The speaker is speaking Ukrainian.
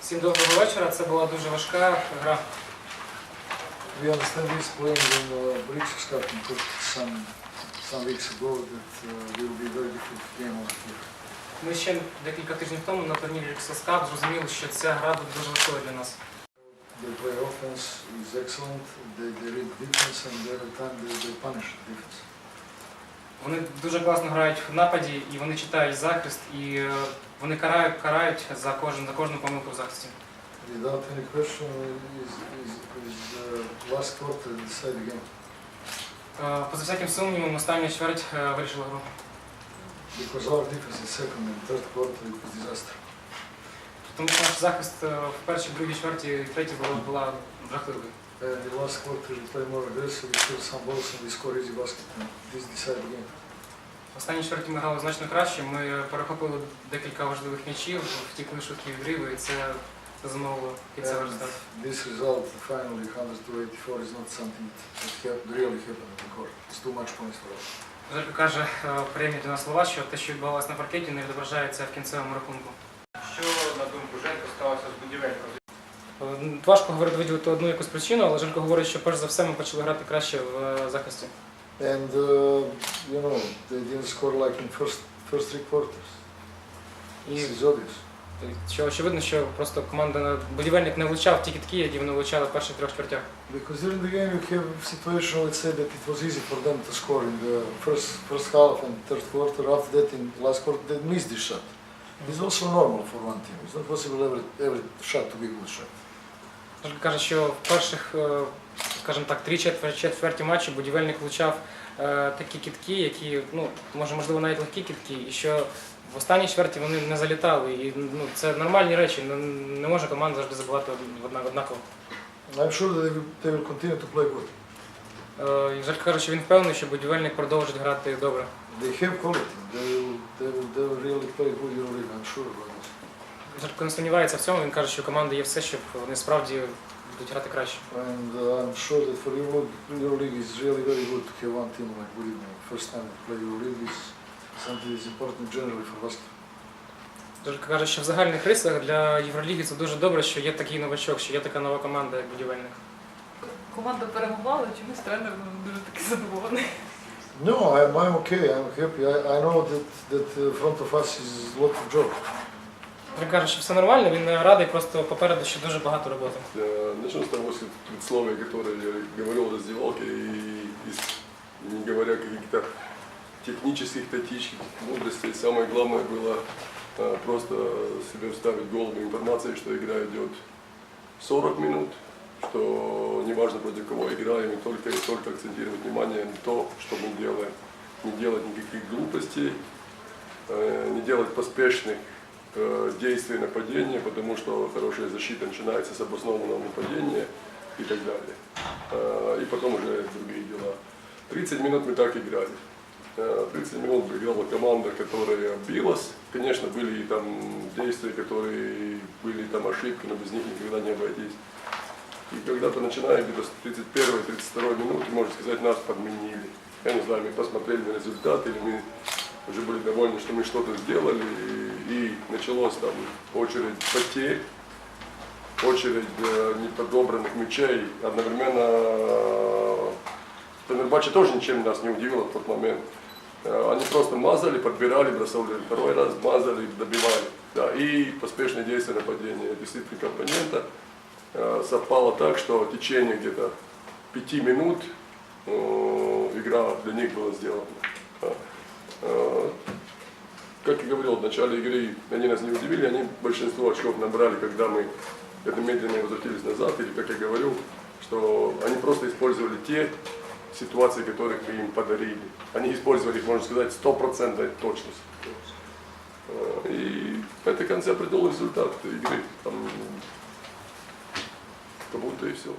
Всім доброго вечора. Це була дуже важка гра. Playing in uh, British Cup in Turkey some, weeks ago that uh, will be very difficult game over here. Ми ще декілька тижнів тому на турнірі Cup зрозуміли, що ця гра буде дуже важкою для нас. They play offense is excellent, they, they read defense and every time they, they punish defense. Вони дуже класно грають в нападі і вони читають захист, і е, вони карають, карають за кожен за кожну помилку в захисті. Without any question, is, is, is uh, last quarter decide the game. Е, Поза всяким сумнівом, остання чверть е, вирішила гру. Because our defense in second and third quarter it was disaster. Тому що наш захист е, в першій, другій чверті і третій була, була жахливою. And in last quarter we play more aggressive, we kill some balls and we score easy basket and this decide the game. В останній чверті ми грали значно краще. Ми перехопили декілька важливих м'ячів, втікли швидкі відриви, і це зумовило кінцевий And результат. this result, finally 100 to 84, is not something that hap- really happened on court. It's too much points for us. Жалько каже е, до нас слова, що те, що відбувалося на паркеті, не відображається в кінцевому рахунку. Що, на думку Женко, сталося з будівелькою? Е, Важко говорити виділити одну якусь причину, але Жалько говорить, що перш за все ми почали грати краще в е, захисті. And uh, you know, they didn't score like in first first three quarters. І This is obvious. Що очевидно, що просто команда будівельник не влучав ті кітки, які вони влучали в перших трьох чвертях. Because during the game you have situation, let's say that it was easy for them to score in the first first half and third quarter. After that, in the last quarter, they missed this shot. It's also normal for one team. It's not possible every every shot to be a good shot. Каже, що в перших, е, скажімо так, три четверті, матчі будівельник влучав е, такі кітки, які, ну, може, можливо, навіть легкі кітки, і що в останній чверті вони не залітали. І ну, це нормальні речі. Не, не може команда завжди забувати одна- однаково. I'm sure that they will, continue to play good. Е, каже, що він впевнений, що будівельник продовжить грати добре. They have quality. They will, they will, they will really play good EuroLeague. I'm sure about this. Жалько не сумнівається в цьому, він каже, що у команди є все, щоб вони справді будуть грати краще. And uh, I'm sure that for EuroLeague, EuroLeague is really very good to have one team like Budimir. First time to play EuroLeague is something that's important generally for basket. Жалько каже, що в загальних рисах для Євроліги це дуже добре, що є такий новачок, що є така нова команда, як будівельник. Команда перемогла, але чомусь тренер ну, дуже таки задоволений. No, I'm, I'm okay. I'm happy. I, I know that that uh, front of us is a lot of job. Він каже, що все нормально, він радий, просто попереду ще дуже багато роботи. Начну с того с предсловия, которое я говорил в раздевалке, и, из- не говоря о каких-то технических, тактических мудростей. Самое главное было э, просто себе вставить голову информации, что игра идет 40 минут, что неважно против кого играем, и только и только акцентировать внимание на то, что мы делаем. Не делать никаких глупостей, э, не делать поспешных э, действий нападения, потому что хорошая защита начинается с обоснованного нападения и так далее. Э, И потом уже другие дела. 30 минут мы так играли. Э, 30 минут играла команда, которая билась. Конечно, были и там действия, которые были там ошибки, но без них никогда не обойтись. И когда-то начиная где-то с 31-32 минуты, можно сказать, нас подменили. Я не знаю, мы посмотрели на результат, или мы уже были довольны, что мы что-то сделали, и, и началось там очередь потерь, очередь э, неподобранных мячей. Одновременно э, Фенербаче тоже ничем нас не удивило в тот момент. Э, Они просто мазали, подбирали, бросали второй раз, мазали, добивали. Да, и поспешные действия нападения. Действительно компонента э, совпало так, что в течение где-то пяти минут э, игра для них была сделана. Как я говорил, в начале игры они нас не удивили, они большинство очков набрали, когда мы это медленно возвратились назад, или, как я говорю, что они просто использовали те ситуации, которые мы им подарили. Они использовали можно сказать, стопроцентной точностью. Э, И это в конце придал результат игры. Там, как будто и все.